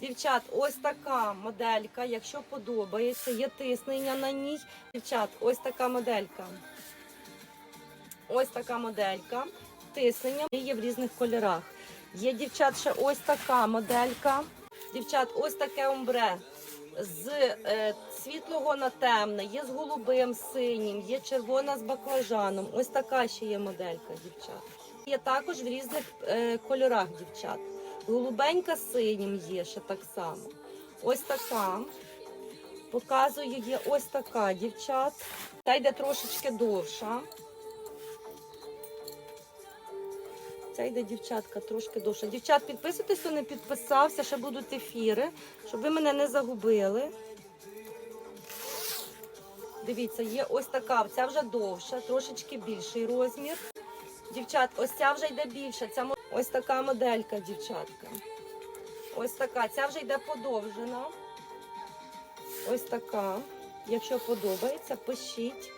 Дівчат, ось така моделька, якщо подобається, є тиснення на ній. Дівчат, ось така моделька. Ось така моделька. Тиснення є в різних кольорах. Є дівчат ще ось така моделька. Дівчат, ось таке омбре. З е, світлого на темне, є з голубим, синім, є червона з баклажаном. Ось така ще є моделька, дівчат. Є також в різних е, кольорах, дівчат. Голубенька синім є ще так само. Ось така. Показую, є ось така, дівчат. Та йде трошечки довша. Ця йде дівчатка трошки довша. Дівчат, підписуйтесь, хто не підписався, ще будуть ефіри, щоб ви мене не загубили. Дивіться, є ось така, ця вже довша, трошечки більший розмір. Дівчат, ось ця вже йде більша. Ця ось така моделька, дівчатка. Ось така. Ця вже йде подовжена. Ось така. Якщо подобається, пишіть.